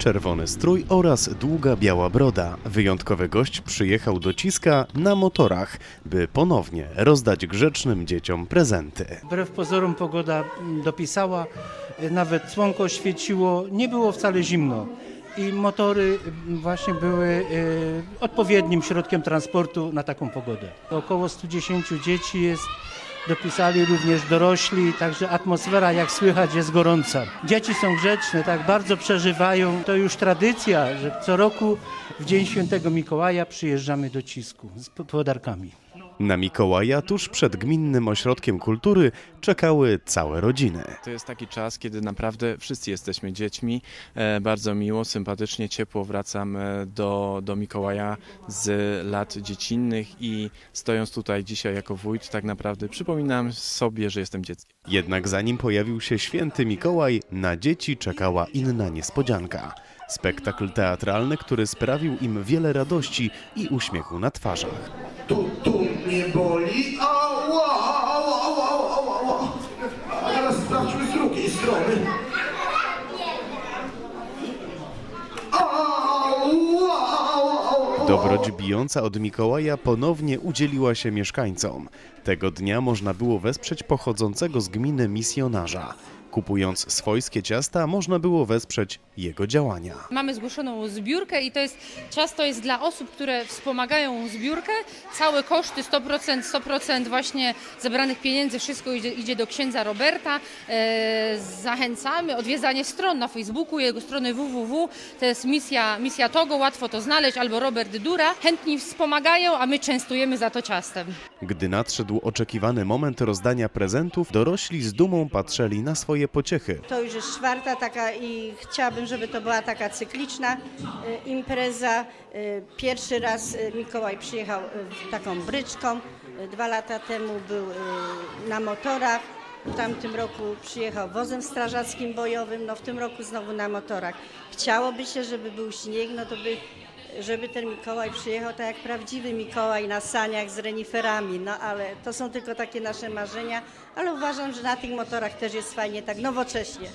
czerwony strój oraz długa biała broda. Wyjątkowy gość przyjechał do Ciska na motorach, by ponownie rozdać grzecznym dzieciom prezenty. Wbrew pozorom pogoda dopisała, nawet słonko świeciło, nie było wcale zimno. I motory właśnie były y, odpowiednim środkiem transportu na taką pogodę. Około 110 dzieci jest, dopisali również dorośli, także atmosfera jak słychać jest gorąca. Dzieci są grzeczne, tak bardzo przeżywają. To już tradycja, że co roku w Dzień Świętego Mikołaja przyjeżdżamy do Cisku z podarkami. Na Mikołaja tuż przed Gminnym Ośrodkiem Kultury czekały całe rodziny. To jest taki czas, kiedy naprawdę wszyscy jesteśmy dziećmi. E, bardzo miło, sympatycznie, ciepło wracam e, do, do Mikołaja z lat dziecinnych i stojąc tutaj dzisiaj jako wójt, tak naprawdę przypominam sobie, że jestem dzieckiem. Jednak zanim pojawił się święty Mikołaj, na dzieci czekała inna niespodzianka. Spektakl teatralny, który sprawił im wiele radości i uśmiechu na twarzach. Tu, tu mnie boli. Ała, ała, ała, ała, ała. A teraz sprawdźmy z drugiej strony. Dobroć bijąca od Mikołaja ponownie udzieliła się mieszkańcom. Tego dnia można było wesprzeć pochodzącego z gminy misjonarza. Kupując swojskie ciasta, można było wesprzeć jego działania. Mamy zgłoszoną zbiórkę i to jest ciasto jest dla osób, które wspomagają zbiórkę. Całe koszty 100%, 100% właśnie zebranych pieniędzy, wszystko idzie, idzie do księdza Roberta. E, zachęcamy, odwiedzanie stron na Facebooku, jego strony www. To jest misja, misja Togo, łatwo to znaleźć, albo Robert Dura. Chętni wspomagają, a my częstujemy za to ciastem. Gdy nadszedł oczekiwany moment rozdania prezentów, dorośli z dumą patrzeli na swoje pociechy. To już jest czwarta taka i chciałabym, żeby to była taka cykliczna y, impreza. Y, Pierwszy raz y, Mikołaj przyjechał taką bryczką, dwa lata temu był na motorach. W tamtym roku przyjechał wozem strażackim bojowym, no w tym roku znowu na motorach. Chciałoby się, żeby był śnieg, no to by, żeby ten Mikołaj przyjechał tak jak prawdziwy Mikołaj na saniach z reniferami, no ale to są tylko takie nasze marzenia, ale uważam, że na tych motorach też jest fajnie tak nowocześnie.